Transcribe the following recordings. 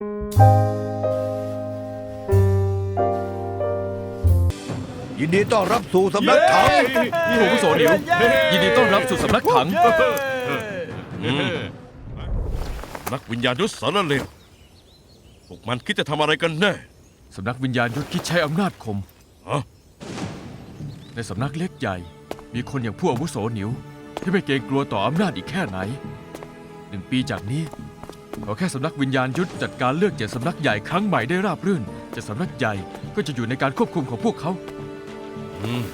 ยินดีต้อนรับสู่สำนักถังผู้อาวุโสหนิวยินดีต้อนรับสู่สำนักถังอืมนักวิญญาณยุทธสารเลวพวกมันคิดจะทำอะไรกันแน่สำนักวิญญาณยุทธคิดใช้อำนาจข่มฮะในสำนักเล็กใหญ่ มีคนอย่างผู้อาวุโสหนิว ที่ไม่เกรงกลัวต่ออำนาจอีกแค่ไหนหนึ่งปีจากนี้ ขอแค่สำนักวิญญาณยุทธจัดการเลือกเจ็ดสำนักใหญ่ครั้งใหม่ได้ราบรื่นเจ็ดสำนักใหญ่ก็จะอยู่ในการควบคุมของพวกเขา อืม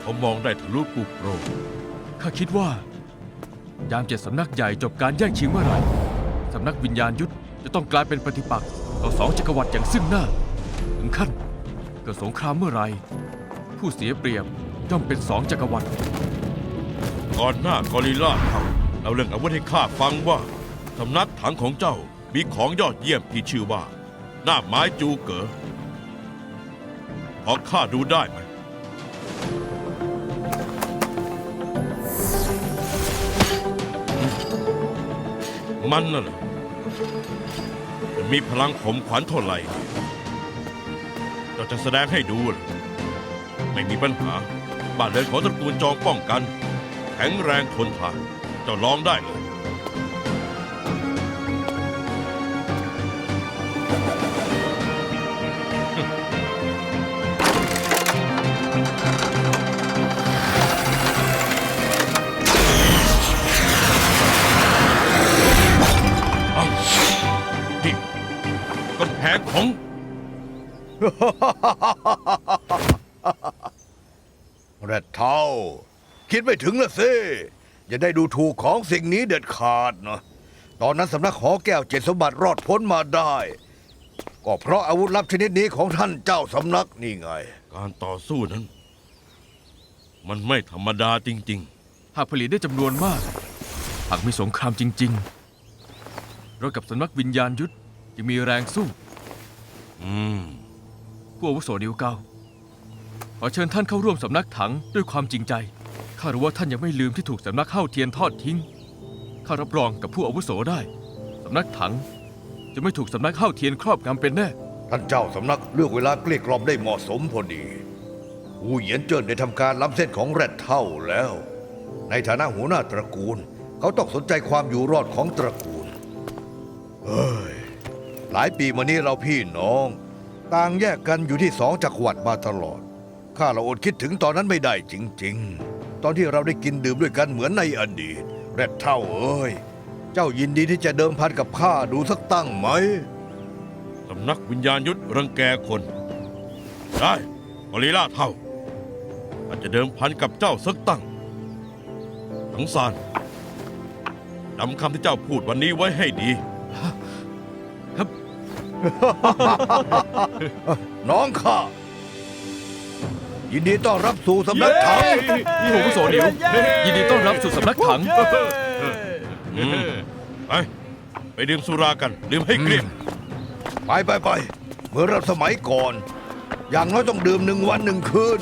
เขามองได้ทะลุปุโปรงข้าคิดว่า ยามเจ็ดสำนักใหญ่จบการแย่งชิงเมื่อไหร่สำนักวิญญาณยุทธจะต้องกลายเป็นปฏิปักษ์ต่อสองจักรวรรดิอย่างซึ่งหน้า ถึงขั้นเกิดสงครามเมื่อไหร่ผู้เสียเปรียบย่อมเป็นสองจักรวรรดิก่อนหน้ากอริลล่าเขาเอาเรื่องอาวุธให้ข้าฟังว่า สำนักถังของเจ้ามีของยอดเยี่ยมที่ชื่อว่า หน้าไม้จูเก๋อขอข้าดูได้ไหมมันน่ะเหรอมันมีพลังขมขวัญเท่าไหร่เราจะแสดงให้ดูเหรอไม่มีปัญหา บ้านเรือนของตระกูลจองป้องกัน แข็งแรงทนทานเจ้าลองได้เลย ของ แรดเท่า คิดไม่ถึงละสิอย่าได้ดูถูกของสิ่งนี้เด็ดขาดนะตอนนั้นสำนักหอแก้วเจ็ดสมบัติรอดพ้นมาได้ ก็เพราะอาวุธลับชนิดนี้ของท่านเจ้าสำนักนี่ไง การต่อสู้นั้น มันไม่ธรรมดาจริง หากผลิตได้จำนวนมาก หากมีสงครามจริง ๆ เรากับสำนักวิญญาณยุทธยังมีแรงสู้ๆ อืมผู้อาวุโสนิวเกาขอเชิญท่านเข้าร่วมสำนักถังด้วยความจริงใจ ข้ารู้ว่าท่านยังไม่ลืมที่ถูกสำนักเข้าเทียนทอดทิ้ง ข้ารับรองกับผู้อาวุโสได้สำนักถัง จะไม่ถูกสำนักเข้าเทียนครอบงำเป็นแน่ ท่านเจ้าสำนักเลือกเวลาเกลี้ยกล่อมได้เหมาะสมพอดีอูเหยียนเจิ้นได้ทำการล้ำเส้นของแรดเท่าแล้ว ในฐานะหัวหน้าตระกูล เขาต้องสนใจความอยู่รอดของตระกูลเฮ้ย หลายปีมานี้เราพี่น้อง ต่างแยกกันอยู่ที่สองจักรวรรดิมาตลอด ข้าเราอดคิดถึงตอนนั้นไม่ได้จริง ๆ ตอนที่เราได้กินดื่มด้วยกันเหมือนในอดีต แรดเท่าเอ้ย เจ้ายินดีที่จะเดิมพันกับข้าดูสักตั้งไหม สำนักวิญญาณยุทธรังแกคน ได้กอริลล่าเท่า อาจจะเดิมพันกับเจ้าสักตั้งทั้งสารจำคำที่เจ้าพูดวันนี้ไว้ให้ดี น้องข้ายินดีต้อนรับสู่สำนักถังผู้อาวุโสหนิวยินดีต้อนรับสู่สำนักถังอืมไปไปดื่มสุรากันดื่มให้เกลี้ยงไปไปไปเมื่อเราสมัยก่อน อย่างน้อยต้องดื่มหนึ่งวันหนึ่งคืน